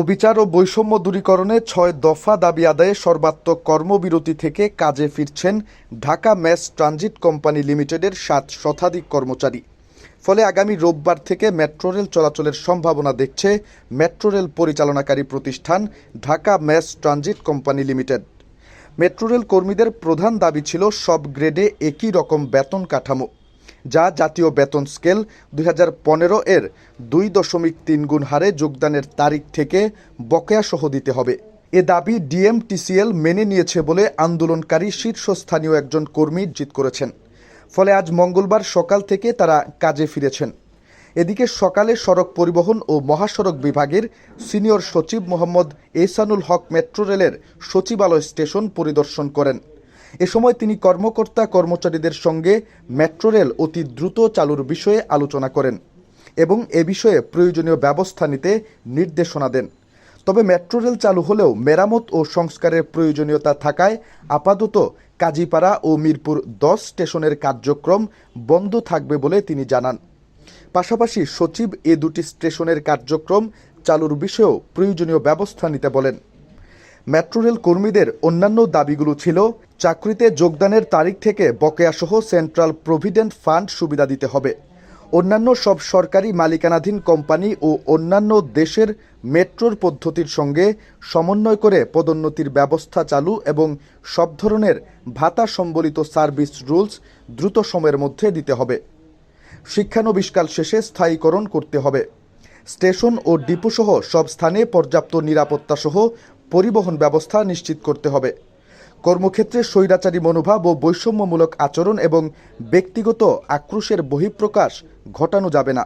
অবিচার ও বৈষম্য দূরীকরণে ছয় দফা দাবি আদায়ে সর্বাত্মক কর্মবিরতি থেকে কাজে ফিরছেন ঢাকা ম্যাস ট্রানজিট কোম্পানি লিমিটেডের সাত শতাধিক কর্মচারী। ফলে আগামী রোববার থেকে মেট্রো রেল চলাচলের সম্ভাবনা দেখছে মেট্রো রেল পরিচালনাকারী প্রতিষ্ঠান Dhaka mass transit company limited. Metro rail কর্মীদের প্রধান দাবি ছিল সব গ্রেডে একই রকম বেতন কাঠামো। যা জাতীয় বেতন স্কেল দুই হাজার পনেরো এর দুই দশমিক তিন গুণ হারে যোগদানের তারিখ থেকে বকেয়া সহ দিতে হবে। এ দাবি ডিএমটিসিএল মেনে নিয়েছে বলে আন্দোলনকারী শীর্ষস্থানীয় একজন কর্মী জিত করেছেন। ফলে আজ মঙ্গলবার সকাল থেকে তারা কাজে ফিরেছেন। এদিকে সকালে সড়ক পরিবহন ও মহাসড়ক বিভাগের সিনিয়র সচিব মোহাম্মদ এহসানুল হক মেট্রো রেলের সচিবালয় স্টেশন পরিদর্শন করেন। এ সময় তিনি কর্মকর্তা কর্মচারীদের সঙ্গে মেট্রো রেল অতি দ্রুত চালুর বিষয়ে আলোচনা করেন এবং এ বিষয়ে প্রয়োজনীয় ব্যবস্থা নিতে নির্দেশনা দেন। তবে মেট্রো রেল চালু হলেও মেরামত ও সংস্কারের প্রয়োজনীয়তা থাকায় আপাতত কাজীপাড়া ও মিরপুর দশ স্টেশনের কার্যক্রম বন্ধ থাকবে বলে তিনি জানান। পাশাপাশি সচিব এ দুটি স্টেশনের কার্যক্রম চালুর বিষয়েও প্রয়োজনীয় ব্যবস্থা নিতে বলেন। মেট্রো রেল কর্মীদের অন্যান্য দাবিগুলো ছিল চাকরিতে যোগদানের তারিখ থেকে বকেয়াসহ সেন্ট্রাল প্রভিডেন্ট ফান্ড সুবিধা দিতে হবে। অন্যান্য সব সরকারি মালিকানাধীন কোম্পানি ও অন্যান্য দেশের মেট্রোর পদ্ধতির সঙ্গে সমন্বয় করে পদোন্নতির ব্যবস্থা চালু এবং সব ধরনের ভাতা সম্বলিত সার্ভিস রুলস দ্রুত সময়ের মধ্যে দিতে হবে। শিক্ষানবিষ্কাল শেষে স্থায়ীকরণ করতে হবে। স্টেশন ও ডিপোসহ সব স্থানে পর্যাপ্ত নিরাপত্তাসহ পরিবহন ব্যবস্থা নিশ্চিত করতে হবে। কর্মক্ষেত্রে স্বৈরাচারী মনোভাব ও বৈষম্যমূলক আচরণ এবং ব্যক্তিগত আক্রোশের বহিঃপ্রকাশ ঘটানো যাবে না।